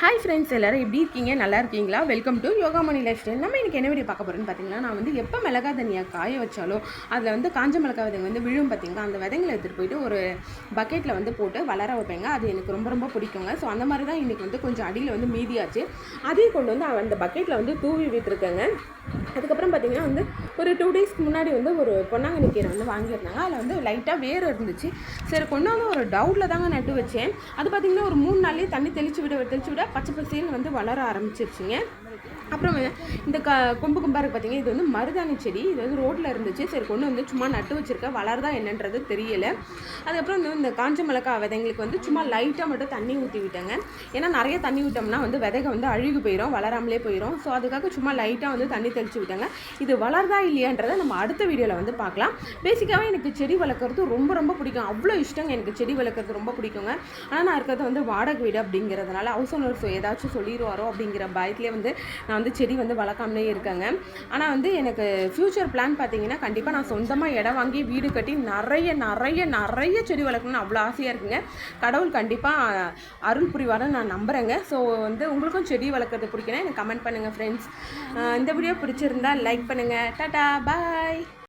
Hi friends எல்லோரும் எப்படி இருக்கீங்க? நல்லா இருக்கீங்களா? Welcome to Yoga Mani lifestyle நம்ம எனக்கு என்ன வீடியோ பார்க்க போகிறோன்னு பார்த்தீங்கன்னா நான் வந்து எப்போ மிளகா தனியாக காய வச்சாலும் அதில் வந்து காஞ்ச மிளகா விதைங்க வந்து விழும் பார்த்தீங்களா அந்த விதைங்களை எடுத்துகிட்டு போயிட்டு ஒரு பக்கெட்டில் வந்து போட்டு வளர வைப்பேங்க. அது எனக்கு ரொம்ப ரொம்ப பிடிக்குங்க. ஸோ அந்த மாதிரி தான் இன்றைக்கி வந்து கொஞ்சம் அடியில் வந்து மீதியாச்சு. அதையும் கொண்டு வந்து அந்த பக்கெட்டில் வந்து தூவி விட்டுருக்கேங்க. அதுக்கப்புறம் பார்த்தீங்கன்னா வந்து ஒரு டூ டேஸ்க்கு முன்னாடி வந்து ஒரு பொன்னாங்கண்ணி கீரை வந்து வாங்கியிருந்தாங்க. அதில் வந்து லைட்டாக வேர் இருந்துச்சு. சரி கொண்டாந்து ஒரு டவுட்டில் தாங்க நட்டு வச்சேன். அது பார்த்தீங்கன்னா ஒரு மூணு நாள்லேயே தண்ணி தெளிச்சு விட தெளிச்சு விட. பச்சை பசேல்னு வந்து வளர ஆரம்பிச்சிருச்சுங்க. அப்புறம் இந்த க கொம்பு கொம்பாக இருக்குது பார்த்தீங்க இது வந்து மருதாணி செடி. இது வந்து ரோட்டில் இருந்துச்சு. சரி கொண்டு வந்து சும்மா நட்டு வச்சுருக்கேன். வளருதா என்னன்றது தெரியலை. அதுக்கப்புறம் வந்து இந்த காஞ்ச மிளகா விதைங்களுக்கு வந்து சும்மா லைட்டாக மட்டும் தண்ணி ஊற்றி விட்டேங்க. ஏன்னா நிறைய தண்ணி விட்டோம்னா வந்து விதைக வந்து அழுகி போயிடும் வளராமலே போயிடும் ஸோ அதுக்காக சும்மா லைட்டாக வந்து தண்ணி தெளித்து விட்டாங்க. இது வளருதா இல்லையான்றதை நம்ம அடுத்த வீடியோவில் வந்து பார்க்கலாம். பேசிக்காகவே எனக்கு செடி வளர்க்குறது ரொம்ப ரொம்ப பிடிக்கும். அவ்வளோ இஷ்டங்க எனக்கு செடி வளர்க்குறது ரொம்ப பிடிக்குங்க. ஆனால் நான் இருக்கிறது வந்து வாடகை வீடு அப்படிங்கிறதுனால ஹவுஸ் ஓனர் ஏதாச்சும் சொல்லிடுவாரோ அப்படிங்கிற பயத்துலேயே வந்து நான் வந்து செடி வந்து வளர்க்காமலே இருக்கேங்க. ஆனால் வந்து எனக்கு ஃப்யூச்சர் பிளான் பார்த்தீங்கன்னா கண்டிப்பாக நான் சொந்தமாக இடம் வாங்கி வீடு கட்டி நிறைய நிறைய நிறைய செடி வளர்க்கணும்னு அவ்வளோ ஆசையாக இருக்குங்க. கடவுள் கண்டிப்பாக அருள் புரிவாருன்னு நான் நம்புகிறேங்க ஸோ வந்து உங்களுக்கும் செடி வளர்க்குறது பிடிக்கணும் எனக்கு கமெண்ட் பண்ணுங்கள் ஃப்ரெண்ட்ஸ் இந்த வீடியோ பிடிச்சிருந்தா லைக் பண்ணுங்கள் டாட்டா பாய்